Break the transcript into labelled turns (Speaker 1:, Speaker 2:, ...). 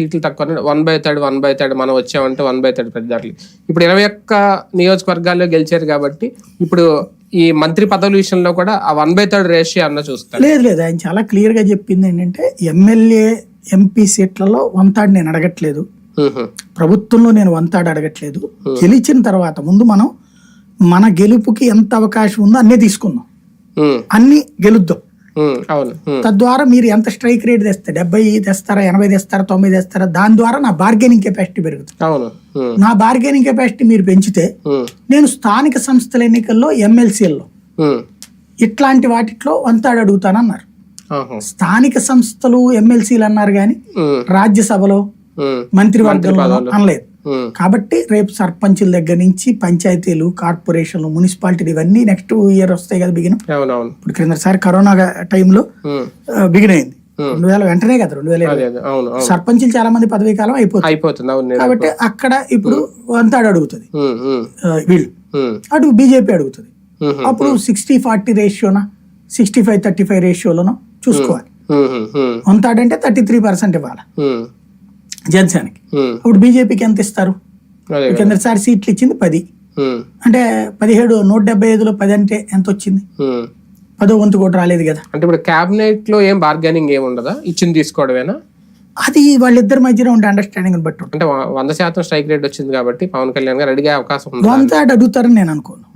Speaker 1: సీట్లు తక్కువ one by third one by third మనం వచ్చామంటే వన్ బై థర్డ్ పెద్దాట్లు ఇప్పుడు ఇరవై ఒక్క నియోజకవర్గాల్లో గెలిచారు కాబట్టి ఇప్పుడు ఈ మంత్రి పదవుల విషయంలో కూడా ఆ వన్ బై థర్డ్ రేషియో అన్న చూస్తారు.
Speaker 2: లేదు లేదు. ఆయన చాలా క్లియర్గా చెప్పింది ఏంటంటే ఎమ్మెల్యే ఎంపీ సీట్లలో వంతాడు నేను అడగట్లేదు. ప్రభుత్వంలో నేను వంతాడు అడగట్లేదు. గెలిచిన తర్వాత ముందు మనం మన గెలుపుకి ఎంత అవకాశం ఉందో అన్నీ తీసుకుందాం. అన్ని గెలుద్దాం. తద్వారా మీరు ఎంత స్ట్రైక్ రేట్ తెస్తే డెబ్బై తెస్తారా ఎనభై తెస్తారా తొంభై తెస్తారా దాని ద్వారా నా బార్గెనింగ్ కెపాసిటీ పెరుగుతుంది
Speaker 1: అవును మ్మ్.
Speaker 2: నా బార్గెనింగ్ కెపాసిటీ మీరు పెంచితే. నేను స్థానిక సంస్థల ఎన్నికల్లో ఎమ్మెల్సీల్లో
Speaker 1: మ్మ్.
Speaker 2: ఇట్లాంటి వాటిట్లో వంతాడు అడుగుతానన్నారు. స్థానిక సంస్థలు ఎమ్మెల్సీలు అన్నారు కానీ. రాజ్యసభలో. మంత్రివర్గంలో. అనలేదు. కాబట్టి రేపు సర్పంచుల దగ్గర నుంచి పంచాయతీలు కార్పొరేషన్లు మున్సిపాలిటీలు ఇవన్నీ నెక్స్ట్ ఇయర్ వస్తాయి కదా బిగిన. ఇప్పుడు క్రిందసారి కరోనా టైంలో
Speaker 1: మ్మ్.
Speaker 2: బిగిన్ అయింది. రెండు వేల వెంటనే కదా రెండు వేల సర్పంచులు చాలా మంది పదవీ కాలం అయిపోతుంది. కాబట్టి అక్కడ ఇప్పుడు వంతాడు అడుగుతుంది. వీళ్ళు. అటు బీజేపీ అడుగుతుంది. అప్పుడు సిక్స్టీ ఫార్టీ రేషియోనా? సిక్స్టీ ఫైవ్ థర్టీ ఫైవ్ రేషియోలోనో? చూసుకోవాలి. వంతాడంటే థర్టీ త్రీ పర్సెంట్ ఇవ్వాలి. జనసేనకి. అప్పుడు బీజేపీకి ఎంత ఇస్తారు. కిందసారి సీట్లు ఇచ్చింది పది. అంటే పదిహేడు నూట డెబ్బై ఐదులో పది అంటే ఎంత వచ్చింది. పదో వంతు కూడా రాలేదు కదా.
Speaker 1: అంటే ఇప్పుడు క్యాబినెట్లో ఏం బార్గెనింగ్ ఏమి ఉండదా? ఇచ్చింది తీసుకోవడమేనా?
Speaker 2: అది వాళ్ళిద్దరి మధ్యన ఉండే అండర్స్టాండింగ్ బట్టి
Speaker 1: అంటే వంద శాతం స్ట్రైక్ రేట్ వచ్చింది కాబట్టి పవన్ కళ్యాణ్ గారు అడిగే అవకాశం ఉంది?
Speaker 2: వంతాడు అడుగుతారని నేను అనుకోను.